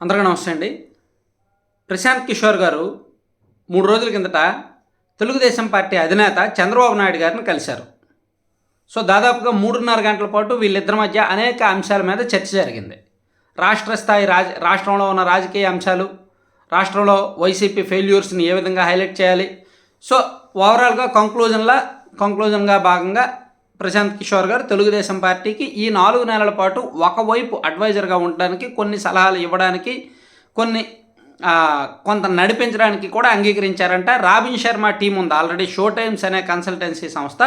అందరికీ నమస్తే అండి. ప్రశాంత్ కిషోర్ గారు మూడు రోజుల కిందట తెలుగుదేశం పార్టీ అధినేత చంద్రబాబు నాయుడు గారిని కలిశారు. సో దాదాపుగా మూడున్నర గంటల పాటు వీళ్ళిద్దరి మధ్య అనేక అంశాల మీద చర్చ జరిగింది. రాష్ట్ర స్థాయి రాజ రాష్ట్రంలో ఉన్న రాజకీయ అంశాలు రాష్ట్రంలో వైసీపీ ఫెయిల్యూర్స్ని ఏ విధంగా హైలైట్ చేయాలి సో ఓవరాల్గా కంక్లూజన్లా కంక్లూజన్గా భాగంగా ప్రశాంత్ కిషోర్ గారు తెలుగుదేశం పార్టీకి ఈ నాలుగు నెలల పాటు ఒకవైపు అడ్వైజర్గా ఉండడానికి కొన్ని సలహాలు ఇవ్వడానికి కొన్ని కొంత నడిపించడానికి కూడా అంగీకరించారంట. రాబిన్ శర్మ టీం ఉంది. ఆల్రెడీ షో టైమ్స్ అనే కన్సల్టెన్సీ సంస్థ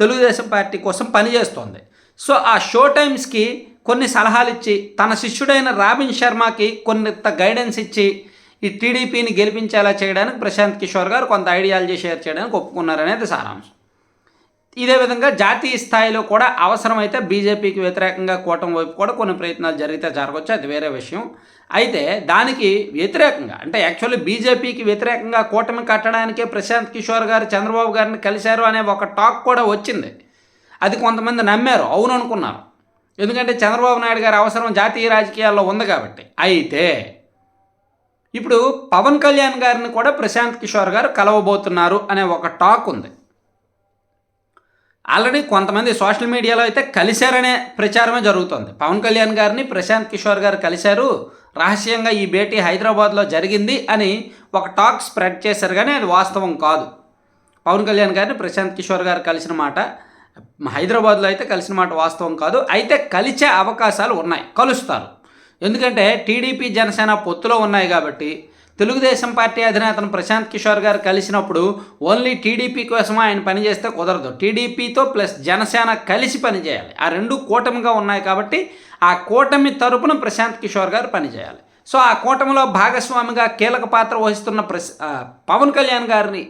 తెలుగుదేశం పార్టీ కోసం పనిచేస్తోంది. సో ఆ షో టైమ్స్కి కొన్ని సలహాలు ఇచ్చి తన శిష్యుడైన రాబిన్ శర్మకి కొంత గైడెన్స్ ఇచ్చి ఈ టీడీపీని గెలిపించేలా చేయడానికి ప్రశాంత్ కిషోర్ గారు కొంత ఐడియాలజీ షేర్ చేయడానికి ఒప్పుకున్నారనేది సారాంశం. ఇదే విధంగా జాతీయ స్థాయిలో కూడా అవసరమైతే బీజేపీకి వ్యతిరేకంగా కూటమి వైపు కూడా కొన్ని ప్రయత్నాలు జరిగితే జరగవచ్చు అది వేరే విషయం. అయితే దానికి వ్యతిరేకంగా అంటే యాక్చువల్లీ బీజేపీకి వ్యతిరేకంగా కూటమి కట్టడానికే ప్రశాంత్ కిషోర్ గారు చంద్రబాబు గారిని కలిశారు అనే ఒక టాక్ కూడా వచ్చింది. అది కొంతమంది నమ్మారు అవును అనుకున్నారు. ఎందుకంటే చంద్రబాబు నాయుడు గారి అవసరం జాతీయ రాజకీయాల్లో ఉంది కాబట్టి. అయితే ఇప్పుడు పవన్ కళ్యాణ్ గారిని కూడా ప్రశాంత్ కిషోర్ గారు కలవబోతున్నారు అనే ఒక టాక్ ఉంది. ఆల్రెడీ కొంతమంది సోషల్ మీడియాలో అయితే కలిశారనే ప్రచారమే జరుగుతుంది. పవన్ కళ్యాణ్ గారిని ప్రశాంత్ కిషోర్ గారు కలిశారు. రహస్యంగా ఈ భేటీ హైదరాబాద్లో జరిగింది అని ఒక టాక్ స్ప్రెడ్ చేశారు కానీ అది వాస్తవం కాదు. పవన్ కళ్యాణ్ గారిని ప్రశాంత్ కిషోర్ గారు కలిసిన మాట హైదరాబాద్లో అయితే కలిసిన మాట వాస్తవం కాదు. అయితే కలిసే అవకాశాలు ఉన్నాయి. కలుస్తారు. ఎందుకంటే టీడీపీ జనసేన పొత్తులో ఉన్నాయి కాబట్టి తెలుగుదేశం పార్టీ అధినేతను ప్రశాంత్ కిషోర్ గారు కలిసినప్పుడు ఓన్లీ టీడీపీ కోసం ఆయన పనిచేస్తే కుదరదు. టీడీపీతో ప్లస్ జనసేన కలిసి పనిచేయాలి ఆ రెండు కూటమిగా ఉన్నాయి కాబట్టి ఆ కూటమి తరపున ప్రశాంత్ కిషోర్ గారు పనిచేయాలి సో ఆ కూటమిలో భాగస్వామిగా కీలక పాత్ర వహిస్తున్న ప్రశ్ పవన్ కళ్యాణ్ గారిని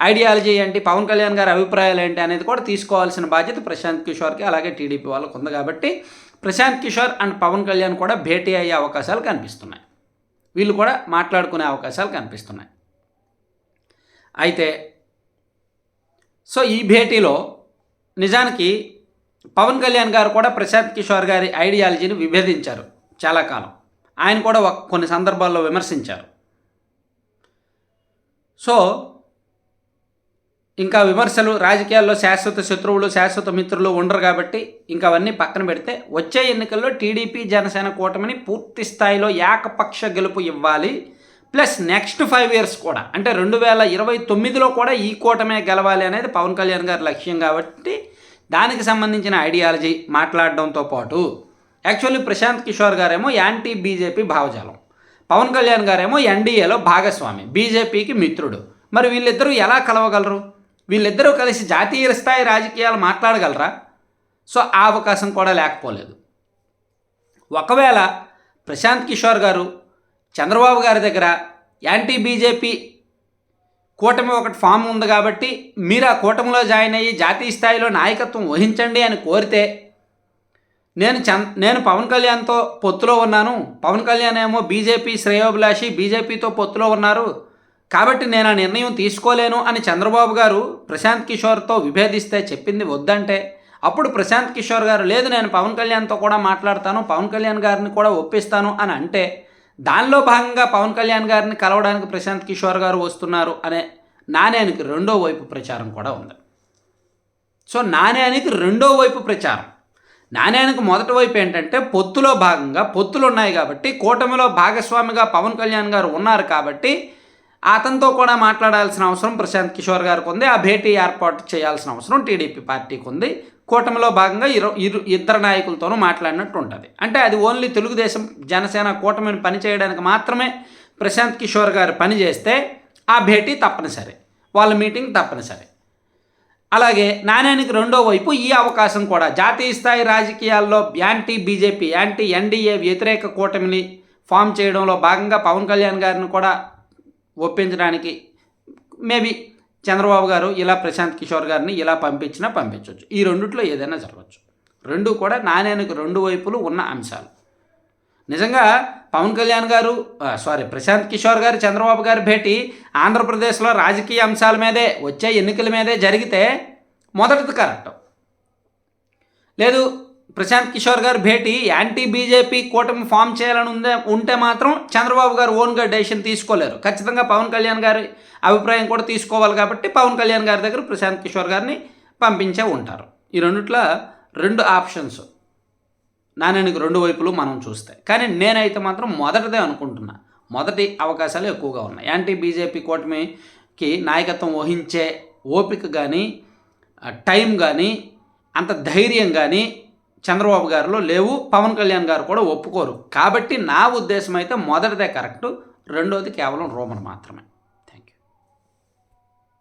ఐడియాలజీ ఏంటి పవన్ కళ్యాణ్ గారి అభిప్రాయాలు ఏంటి అనేది కూడా తీసుకోవాల్సిన బాధ్యత ప్రశాంత్ కిషోర్కి అలాగే టీడీపీ వాళ్ళకు ఉంది కాబట్టి ప్రశాంత్ కిషోర్ అండ్ పవన్ కళ్యాణ్ కూడా భేటీ అయ్యే అవకాశాలు కనిపిస్తున్నాయి. వీళ్ళు కూడా మాట్లాడుకునే అవకాశాలు కనిపిస్తున్నాయి. అయితే సో ఈ భేటీలో నిజానికి పవన్ కళ్యాణ్ గారు కూడా ప్రశాంత్ కిషోర్ గారి ఐడియాలజీని విభేదించారు చాలా కాలం. ఆయన కూడా కొన్ని సందర్భాల్లో విమర్శించారు. సో ఇంకా విమర్శలు రాజకీయాల్లో శాశ్వత శత్రువులు శాశ్వత మిత్రులు ఉండరు కాబట్టి ఇంకా అవన్నీ పక్కన పెడితే వచ్చే ఎన్నికల్లో టీడీపీ జనసేన కూటమిని పూర్తి స్థాయిలో ఏకపక్ష గెలుపు ఇవ్వాలి. ప్లస్ నెక్స్ట్ ఫైవ్ ఇయర్స్ కూడా. అంటే రెండు వేల ఇరవై తొమ్మిదిలో కూడా ఈ కూటమే గెలవాలి అనేది పవన్ కళ్యాణ్ గారి లక్ష్యం కాబట్టి దానికి సంబంధించిన ఐడియాలజీ మాట్లాడడంతో పాటు యాక్చువల్లీ ప్రశాంత్ కిషోర్ గారేమో యాంటీ బీజేపీ భావజాలం. పవన్ కళ్యాణ్ గారేమో ఎన్డీఏలో భాగస్వామి బీజేపీకి మిత్రుడు. మరి వీళ్ళిద్దరూ ఎలా కలవగలరు? వీళ్ళిద్దరూ కలిసి జాతీయ స్థాయి రాజకీయాలు మాట్లాడగలరా? సో ఆ అవకాశం కూడా లేకపోలేదు. ఒకవేళ ప్రశాంత్ కిషోర్ గారు చంద్రబాబు గారి దగ్గర యాంటీ బీజేపీ కూటమి ఒకటి ఫామ్ ఉంది కాబట్టి మీరు ఆ కూటమిలో జాయిన్ అయ్యి జాతీయ స్థాయిలో నాయకత్వం వహించండి అని కోరితే నేను చం నేను పవన్ కళ్యాణ్తో పొత్తులో ఉన్నాను. పవన్ కళ్యాణ్ ఏమో బీజేపీ శ్రేయోభిలాషి బీజేపీతో పొత్తులో ఉన్నారు. కాబట్టి నేను ఆ నిర్ణయం తీసుకోలేను అని చంద్రబాబు గారు ప్రశాంత్ కిషోర్తో విభేదిస్తే చెప్పింది వద్దంటే అప్పుడు ప్రశాంత్ కిషోర్ గారు లేదు నేను పవన్ కళ్యాణ్తో కూడా మాట్లాడతాను పవన్ కళ్యాణ్ గారిని కూడా ఒప్పిస్తాను అని అంటే దానిలో భాగంగా పవన్ కళ్యాణ్ గారిని కలవడానికి ప్రశాంత్ కిషోర్ గారు వస్తున్నారు అనే నాణ్యానికి రెండో వైపు ప్రచారం కూడా ఉంది. సో నాణ్యానికి రెండో వైపు ప్రచారం. నాణ్యానికి మొదటి వైపు ఏంటంటే పొత్తులో భాగంగా పొత్తులు ఉన్నాయి కాబట్టి కూటమిలో భాగస్వామిగా పవన్ కళ్యాణ్ గారు ఉన్నారు కాబట్టి అతనితో కూడా మాట్లాడాల్సిన అవసరం ప్రశాంత్ కిషోర్ గారికి ఉంది. ఆ భేటీ ఏర్పాటు చేయాల్సిన అవసరం టీడీపీ పార్టీకి ఉంది. కూటమిలో భాగంగా ఇరు ఇరు ఇద్దరు నాయకులతోనూ మాట్లాడినట్టు ఉంటుంది. అంటే అది ఓన్లీ తెలుగుదేశం జనసేన కూటమిని పనిచేయడానికి మాత్రమే ప్రశాంత్ కిషోర్ గారు పని చేస్తే ఆ భేటీ తప్పనిసరి. వాళ్ళ మీటింగ్ తప్పనిసరి. అలాగే నాణ్యానికి రెండో వైపు ఈ అవకాశం కూడా. జాతీయ స్థాయి రాజకీయాల్లో యాంటీ బీజేపీ యాంటీ ఎన్డీఏ వ్యతిరేక కూటమిని ఫామ్ చేయడంలో భాగంగా పవన్ కళ్యాణ్ గారిని కూడా ఒప్పించడానికి మేబీ చంద్రబాబు గారు ఇలా ప్రశాంత్ కిషోర్ గారిని ఇలా పంపించినా పంపించవచ్చు ఈ రెండిట్లో ఏదైనా జరగవచ్చు. రెండు కూడా నాణ్యానికి రెండు వైపులు ఉన్న అంశాలు. నిజంగా పవన్ కళ్యాణ్ గారు సారీ ప్రశాంత్ కిషోర్ గారు చంద్రబాబు గారి భేటీ ఆంధ్రప్రదేశ్లో రాజకీయ అంశాల మీదే వచ్చే ఎన్నికల మీదే జరిగితే మొదటిది కరెక్ట్. లేదు ప్రశాంత్ కిషోర్ గారు భేటీ యాంటీ బీజేపీ కూటమి ఫామ్ చేయాలని ఉందే ఉంటే మాత్రం చంద్రబాబు గారు ఓన్గా డెసిషన్ తీసుకోలేరు. ఖచ్చితంగా పవన్ కళ్యాణ్ గారి అభిప్రాయం కూడా తీసుకోవాలి కాబట్టి పవన్ కళ్యాణ్ గారి దగ్గర ప్రశాంత్ కిషోర్ గారిని పంపించే ఉంటారు. ఈ రెండిట్లో రెండు ఆప్షన్స్. నాణ్యానికి రెండు వైపులు మనం చూస్తే. కానీ నేనైతే మాత్రం మొదటిదే అనుకుంటున్నా. మొదటి అవకాశాలు ఎక్కువగా ఉన్నాయి. యాంటీ బీజేపీ కూటమికి నాయకత్వం వహించే ఓపిక కానీ టైం కానీ అంత ధైర్యం కానీ చంద్రబాబు గారిలో లేవు పవన్ కళ్యాణ్ గారు కూడా ఒప్పుకోరు. కాబట్టి నా ఉద్దేశం అయితే మొదటిదే కరెక్టు రెండోది కేవలం రోమన్ మాత్రమే.